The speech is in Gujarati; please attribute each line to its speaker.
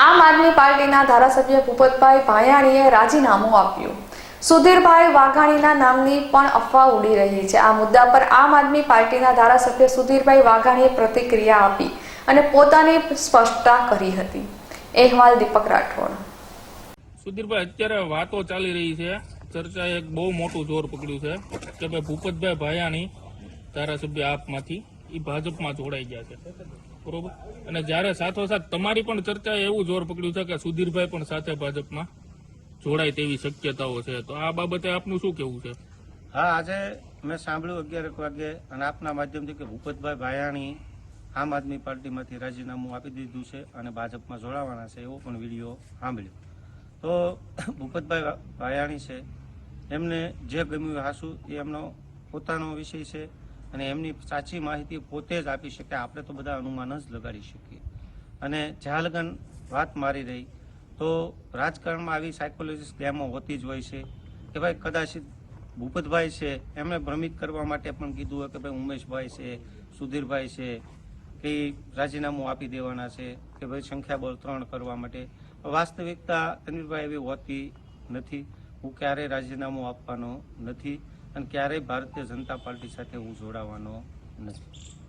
Speaker 1: આમ આદમી પાર્ટીના ધારાસભ્ય ભૂપતભાઈ ભાયાણીએ રાજીનામું આપ્યું. સુધીરભાઈ વાઘાણીના નામની પણ અફવા ઉડી રહી છે. આ મુદ્દા પર આમ આદમી પાર્ટીના ધારાસભ્ય સુધીરભાઈ વાઘાણીએ પ્રતિક્રિયા આપી અને પોતાની સ્પષ્ટતા કરી હતી. અહેવાલ દીપક રાઠોડ.
Speaker 2: સુધીરભાઈ, અત્યારે વાતો ચાલી રહી છે. ચર્ચાએ એક બહુ મોટું જોર પકડ્યું છે કે ભાઈ ભૂપતભાઈ ભાયાણી ધારાસભ્ય આપમાંથી એ ભાજપમાં જોડાઈ ગયા છે. બરોબર? અને જ્યારે સાથોસાથ તમારી પણ ચર્ચાએ એવું જોર પકડ્યું છે કે સુધીરભાઈ પણ સાથે ભાજપમાં જોડાય તેવી શક્યતાઓ છે. તો આ બાબતે આપનું શું કેવું છે?
Speaker 3: હા, આજે મેં સાંભળ્યું અગિયાર વાગે અને આપના માધ્યમથી કે ભૂપતભાઈ ભાયાણી આમ આદમી પાર્ટીમાંથી રાજીનામું આપી દીધું છે અને ભાજપમાં જોડાવાના છે એવો પણ વીડિયો સાંભળ્યો. તો ભૂપતભાઈ ભાયાણી છે. એમને જે ગમ્યું હાસુ એ એમનો પોતાનો વિષય છે. અને એમની સાચી માહિતી પોતે જ આપી શકે. આપણે તો બધા અનુમાન જ લગાડી શકીએ. અને જ્યાં લગન વાત મારી રહી. તો રાજકારણમાં આવી સાયકોલોજીસ્ટ ગેમો હોતી જ હોય છે કે ભાઈ કદાચ ભૂપતભાઈ છે, એમણે ભ્રમિત કરવા માટે પણ કીધું હોય કે ભાઈ ઉમેશભાઈ છે, સુધીરભાઈ છે, કે રાજીનામું આપી દેવાના છે, કે ભાઈ સંખ્યાબળ ત્રણ કરવા માટે. વાસ્તવિકતા તનવીરભાઈ એવી હોતી નથી. હું ક્યારેય રાજીનામું આપવાનો નથી. અને ક્યારેય ભારતીય જનતા પાર્ટી સાથે હું જોડાવાનો નથી.